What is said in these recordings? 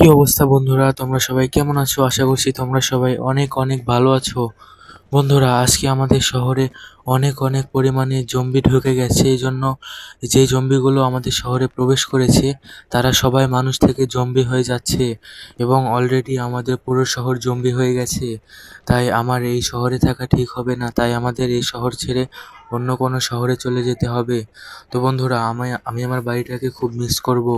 কি অবস্থা বন্ধুরা? তোমরা সবাই কেমন আছো? আশা করছি তোমরা সবাই অনেক অনেক ভালো আছো। বন্ধুরা, আজকে আমাদের শহরে অনেক অনেক পরিমাণে জম্বি ঢুকে গেছে। এই জন্য যে জম্বিগুলো আমাদের শহরে প্রবেশ করেছে, তারা সবাই মানুষ থেকে জম্বি হয়ে যাচ্ছে এবং অলরেডি আমাদের পুরো শহর জম্বি হয়ে গেছে। তাই আমার এই শহরে থাকা ঠিক হবে না। তাই আমাদের এই শহর ছেড়ে অন্য কোনো শহরে চলে যেতে হবে। তো বন্ধুরা আমায় আমি আমার বাড়িটাকে খুব মিস করব।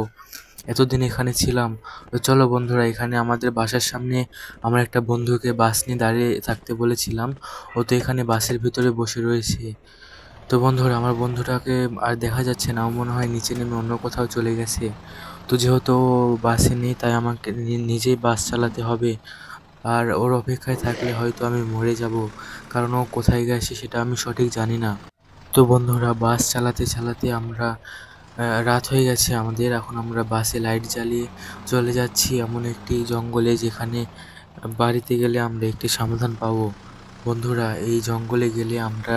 এতদিন এখানে ছিলাম। তো চলো বন্ধুরা, এখানে আমাদের বাসার সামনে আমার একটা বন্ধুকে বাস নিয়ে দাঁড়িয়ে থাকতে বলেছিলাম। ও তো এখানে বাসের ভিতরে বসে রয়েছে। তো বন্ধুরা, আমার বন্ধুটাকে আর দেখা যাচ্ছে না। মনে হয় নিচে নেমে অন্য কোথাও চলে গেছে। তো যেহেতু বাসে নেই, তাই আমাকে নিজেই বাস চালাতে হবে। আর ওর অপেক্ষায় থাকলে হয়তো আমি মরে যাব। কারণ ও কোথায় গেছে সেটা আমি সঠিক জানি না। তো বন্ধুরা, বাস চালাতে চালাতে আমরা রাত হয়ে গেছে আমাদের। এখন আমরা বাসে লাইট জ্বালিয়ে চলে যাচ্ছি এমন একটি জঙ্গলে যেখানে বাড়িতে গেলে আমরা একটি সমাধান পাবো। বন্ধুরা, এই জঙ্গলে গেলে আমরা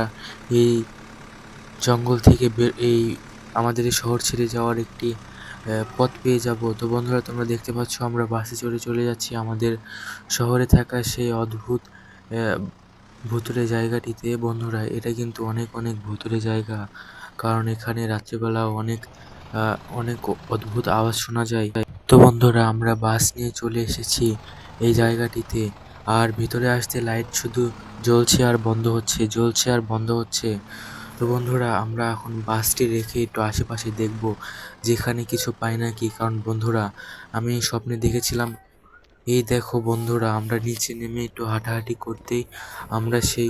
এই জঙ্গল থেকে বের, এই আমাদের এই শহর ছেড়ে যাওয়ার একটি পথ পেয়ে যাব। তো বন্ধুরা, তোমরা দেখতে পাচ্ছ আমরা বাসে চড়ে চলে যাচ্ছি আমাদের শহরে থাকা সেই অদ্ভুত ভুতুরে জায়গাটিতে। বন্ধুরা, এটা কিন্তু অনেক অনেক ভুতুরে জায়গা। কারণ এখানে রাত্রিবেলা অনেক অনেক অদ্ভুত আওয়াজ শোনা যায়। তো বন্ধুরা, আমরা বাস নিয়ে চলে এসেছি এই জায়গাটিতে। আর ভিতরে আসতে লাইট শুধু জ্বলছে আর বন্ধ হচ্ছে, জ্বলছে আর বন্ধ হচ্ছে। তো বন্ধুরা, আমরা এখন বাসটি রেখে একটু আশেপাশে দেখব যেখানে কিছু পাই নাকি। কারণ বন্ধুরা, আমি স্বপ্নে দেখেছিলাম, এই দেখো বন্ধুরা, আমরা নিচে নেমে একটু হাঁটাহাঁটি করতেই আমরা সেই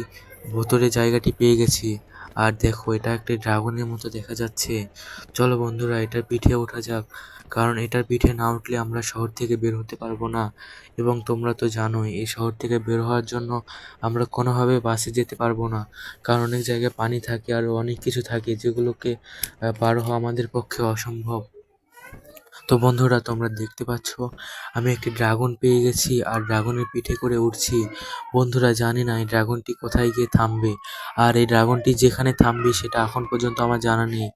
ভুতুরে জায়গাটি পেয়ে গেছি। আর দেখো, এটা একটি ড্রাগনের মতো দেখা যাচ্ছে। চলো বন্ধুরা, এটার পিঠে ওঠা যাক, কারণ এটার পিঠে না উঠলে আমরা শহর থেকে বের হতে পারব না। এবং তোমরা তো জানোই, এই শহর থেকে বের হওয়ার জন্য আমরা কোনোভাবে বাসে যেতে পারব না, কারণ অনেক জায়গায় পানি থাকে আরও অনেক কিছু থাকে যেগুলোকে পার হওয়া আমাদের পক্ষে অসম্ভব। তো বন্ধুরা, তোমরা দেখতে পাচ্ছ, আমি একটি ড্রাগন পেয়ে গেছি আর ড্রাগনের পিঠে করে উঠছি। বন্ধুরা, জানি না এই ড্রাগনটি কোথায় গিয়ে থামবে। আর এই ড্রাগনটি যেখানে থামবে সেটা এখন পর্যন্ত আমার জানা নেই।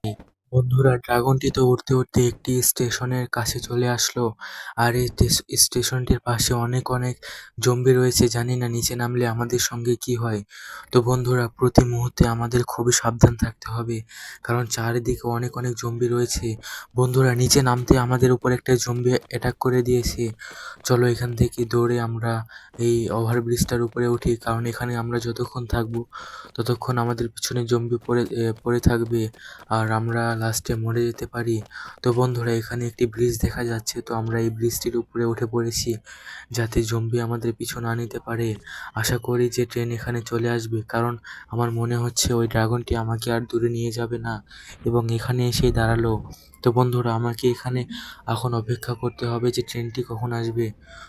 বন্ধুরা ড্রাগনটি তো উঠতে উঠতে একটি স্টেশনের কাছে চলে আসলো। আর এই স্টেশনটির পাশে অনেক অনেক জম্বি রয়েছে, জানি না নিচে নামলে আমাদের সঙ্গে কি হয়। তো বন্ধুরা, প্রতি মুহূর্তে আমাদের খুবই সাবধান থাকতে হবে, কারণ চারিদিকে অনেক অনেক জম্বি রয়েছে। বন্ধুরা, নিচে নামতে আমাদের উপর একটা জম্বি অ্যাটাক করে দিয়েছে। চলো এখান থেকে দৌড়ে আমরা এই ওভারব্রিজটার উপরে উঠি, কারণ এখানে আমরা যতক্ষণ থাকব, ততক্ষণ আমাদের পিছনে জম্বি পড়ে পড়ে থাকবে। আর আমরা লাস্টে মরে যেতে পারি। তো বন্ধুরা, এখানে একটি ব্রিজ দেখা যাচ্ছে। তো আমরা এই ব্রিজটির উপরে উঠে পড়েছি যাতে জম্বি আমাদের পিছু না নিতে পারে। আশা করি যে ট্রেন এখানে চলে আসবে। কারণ আমার মনে হচ্ছে ওই ড্রাগনটি আমাকে আর দূরে নিয়ে যাবে না এবং এখানে এসে দাঁড়াল। তো বন্ধুরা, আমাকে এখানে এখন অপেক্ষা করতে হবে যে ট্রেনটি কখন আসবে।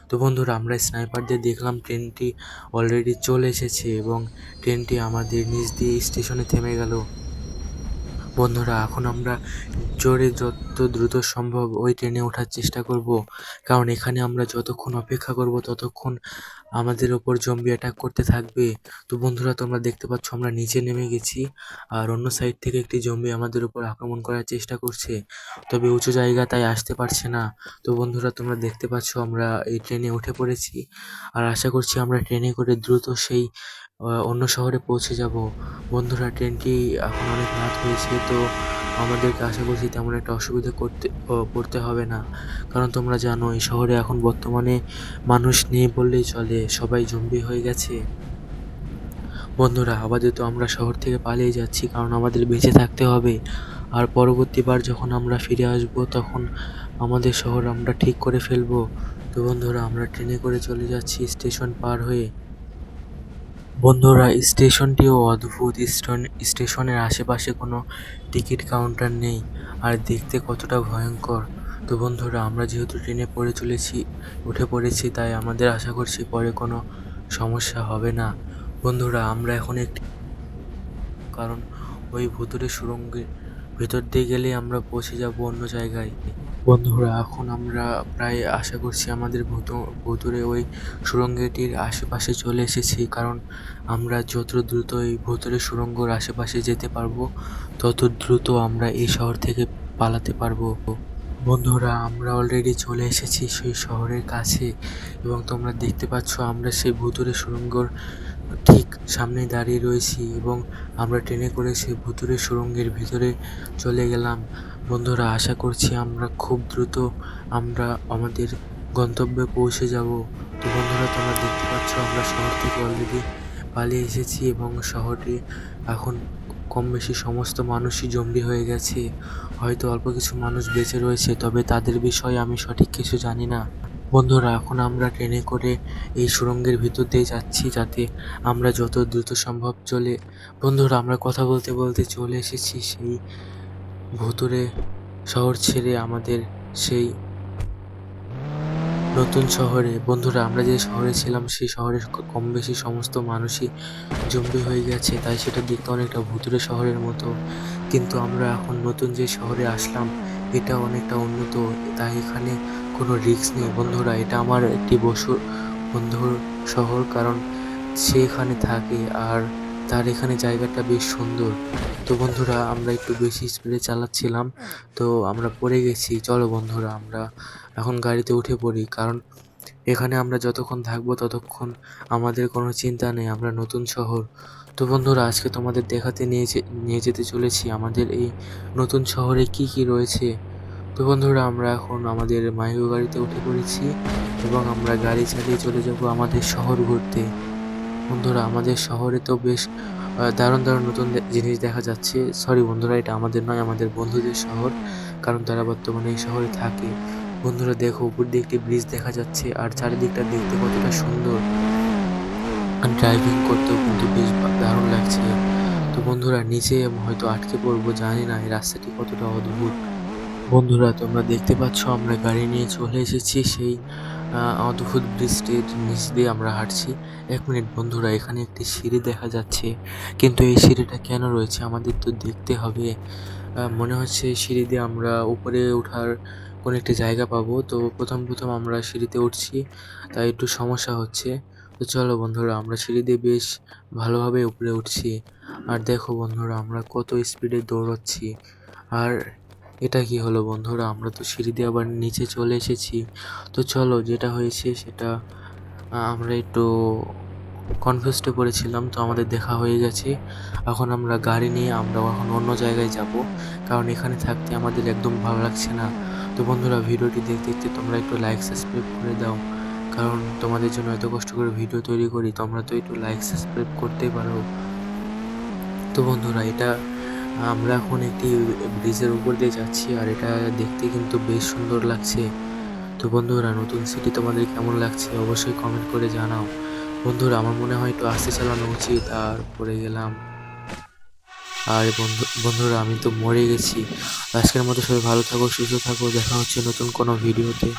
তো বন্ধুরা, আমরা স্নাইপার দিয়ে দেখলাম ট্রেনটি অলরেডি চলে এসেছে এবং ট্রেনটি আমাদের নিচ দিয়ে স্টেশনে থেমে গেল। বন্ধুরা, এখন আমরা জোরে যত দ্রুত সম্ভব ওই ট্রেনে ওঠার চেষ্টা করব। কারণ এখানে আমরা যতক্ষণ অপেক্ষা করব, ততক্ষণ আমাদের ওপর জম্বি অ্যাটাক করতে থাকবে। তো বন্ধুরা, তোমরা দেখতে পাচ্ছ আমরা নিচে নেমে গেছি, আর অন্য সাইড থেকে একটি জম্বি আমাদের উপর আক্রমণ করার চেষ্টা করছে। তবে উঁচু জায়গা তাই আসতে পারছে না। তো বন্ধুরা, তোমরা দেখতে পাচ্ছ আমরা এই ট্রেনে উঠে পড়েছি, আর আশা করছি আমরা ট্রেনে করে দ্রুত সেই অন্য শহরে পৌঁছে যাব। বন্ধুরা, ট্রেনটি এখন অনেক রাত হয়েছে, তো আমাদেরকে আশা করছি তেমন একটা অসুবিধা করতে পড়তে হবে না। কারণ তোমরা জানো, এই শহরে এখন বর্তমানে মানুষ নেই বললেই চলে, সবাই জম্বি হয়ে গেছে। বন্ধুরা, আপাতত আমরা শহর থেকে পালিয়ে যাচ্ছি, কারণ আমাদের বেঁচে থাকতে হবে। আর পরবর্তীবার যখন আমরা ফিরে আসব, তখন আমাদের শহর আমরা ঠিক করে ফেলব। তো বন্ধুরা, আমরা ট্রেনে করে চলে যাচ্ছি স্টেশন পার হয়ে। বন্ধুরা, স্টেশনটিও অদ্ভুত। স্টেশন, স্টেশনের আশেপাশে কোনো টিকিট কাউন্টার নেই, আর দেখতে কতটা ভয়ঙ্কর। তো বন্ধুরা, আমরা যেহেতু ট্রেনে পড়ে চলেছি, উঠে পড়েছি, তাই আমাদের আশা করছি পরে কোনো সমস্যা হবে না। বন্ধুরা, আমরা এখন একটি কারণ ওই ভুতুরে সুড়ঙ্গের ভেতর দিয়ে গেলে আমরা পৌঁছে যাব অন্য জায়গায়। বন্ধুরা, এখন আমরা প্রায় আশা করছি আমাদের ভূত ভুতুরে ওই সুড়ঙ্গটির আশেপাশে চলে এসেছি, কারণ আমরা যত দ্রুত এই ভুতুরে সুড়ঙ্গর আশেপাশে যেতে পারব, তত দ্রুত আমরা এই শহর থেকে পালাতে পারব। বন্ধুরা, আমরা অলরেডি চলে এসেছি সেই শহরের কাছে, এবং তোমরা দেখতে পাচ্ছ আমরা সেই ভুতুরে সুড়ঙ্গর ঠিক সামনে দাঁড়িয়ে রয়েছি, এবং আমরা ট্রেনে করে সেই ভুতুরে সুড়ঙ্গের ভিতরে চলে গেলাম। বন্ধুরা, আশা করছি আমরা খুব দ্রুত আমরা আমাদের গন্তব্যে পৌঁছে যাব। তো বন্ধুরা, তোমরা দেখতে পাচ্ছ আমরা শহর থেকে অলরেডি পালিয়ে এসেছি এবং শহরে এখন কম বেশি সমস্ত মানুষই জম্বি হয়ে গেছে। হয়তো অল্প কিছু মানুষ বেঁচে রয়েছে, তবে তাদের বিষয়ে আমি সঠিক কিছু জানি না। বন্ধুরা, এখন আমরা ট্রেনে করে এই সুড়ঙ্গের ভিতর দিয়ে যাচ্ছি যাতে আমরা যত দ্রুত সম্ভব চলে বন্ধুরা, আমরা কথা বলতে বলতে চলে এসেছি সেই ভুতুরে শহর ছেড়ে আমাদের সেই নতুন শহরে। বন্ধুরা, আমরা যে শহরে ছিলাম, সেই শহরের কম বেশি সমস্ত মানুষই জম্বি হয়ে গেছে, তাই সেটা দেখতে অনেকটা ভুতুরে শহরের মতো। কিন্তু আমরা এখন নতুন যে শহরে আসলাম, এটা অনেকটা উন্নত, তাই এখানে কোনো রিস্ক নেই। বন্ধুরা, এটা আমার একটি বসু, বন্ধুর শহর, কারণ সে এখানে থাকে। আর তার এখানে জায়গাটা বেশ সুন্দর। তো বন্ধুরা, আমরা একটু বেশি স্পিডে চালাচ্ছিলাম। তো আমরা পড়ে গেছি। চলো বন্ধুরা, আমরা এখন গাড়িতে উঠে পড়ি। কারণ এখানে আমরা যতক্ষণ থাকব ততক্ষণ আমাদের কোনো চিন্তা নেই। আমরা নতুন শহর। তো বন্ধুরা, আজকে তোমাদের দেখাতে নিয়ে নিয়ে যেতে চলেছি আমাদের এই নতুন শহরে কি কি রয়েছে। তো বন্ধুরা, আমরা এখন আমাদের মাইক্রো গাড়িতে উঠে পড়েছি এবং আমরা গাড়ি চালিয়ে চলে যাব আমাদের শহর ঘুরতে। বন্ধুরা, আমাদের শহরে তো বেশ দারুণ দারুণ নতুন জিনিস দেখা যাচ্ছে। সরি বন্ধুরা, এটা আমাদের নয়, আমাদের বন্ধুদের শহর, কারণ তারা বর্তমানে এই শহরে থাকে। বন্ধুরা, দেখো, উপর দিয়ে একটি ব্রিজ দেখা যাচ্ছে, আর চারিদিকটা দেখতে কতটা সুন্দর। ড্রাইভিং করতেও কিন্তু বেশ দারুণ লাগছে। তো বন্ধুরা, নিচে হয়তো আটকে পড়ব, জানি না, এই রাস্তাটি কতটা অদ্ভুত। বন্ধুরা, তোমরা দেখতে পাচ্ছ আমরা গাড়ি নিয়ে চলে এসেছি। সেই অদ্ভুত বৃষ্টির নিচ দিয়ে আমরা হাঁটছি। এক মিনিট বন্ধুরা, এখানে একটি সিঁড়ি দেখা যাচ্ছে। কিন্তু এই সিঁড়িটা কেন রয়েছে আমাদের তো দেখতে হবে। মনে হচ্ছে সিঁড়ি দিয়ে আমরা উপরে ওঠার কোনো একটি জায়গা পাবো। তো প্রথম প্রথম আমরা সিঁড়িতে উঠছি, তাই একটু সমস্যা হচ্ছে। তো চলো বন্ধুরা, আমরা সিঁড়ি দিয়ে বেশ ভালোভাবে উপরে উঠছি। আর দেখো বন্ধুরা, আমরা কত স্পিডে দৌড়াচ্ছি। আর এটা কি হলো বন্ধুরা? আমরা তো সিঁড়ি দিয়ে আবার নিচে চলে এসেছি। তো চলো, যেটা হয়েছে সেটা আমরা একটু কনফিউজডে পড়েছিলাম তো আমাদের দেখা হয়ে গেছে। এখন আমরা গাড়ি নিয়ে আমরা এখন অন্য জায়গায় যাব, কারণ এখানে থাকতে আমাদের একদম ভালো লাগছে না। তো বন্ধুরা, ভিডিওটি দেখতে দেখতে তোমরা একটু লাইক সাবস্ক্রাইব করে দাও, কারণ তোমাদের জন্য এত কষ্ট করে ভিডিও তৈরি করি, তোমরা তো একটু লাইক সাবস্ক্রাইব করতেই পারো। তো বন্ধুরা, এটা আমরা এখন একটি ব্রিজের উপর দিয়ে যাচ্ছি আর এটা দেখতে কিন্তু বেশ সুন্দর লাগছে। তো বন্ধুরা, নতুন সিটি তোমাদের কেমন লাগছে অবশ্যই কমেন্ট করে জানাও। বন্ধুরা, আমার মনে হয় একটু আস্তে চালানো উচিত, আর পড়ে গেলাম। আর বন্ধু, বন্ধুরা, আমি তো মরে গেছি। আজকের মতো সবাই ভালো থাকো, সুস্থ থাকো, দেখা হচ্ছে নতুন কোনো ভিডিওতে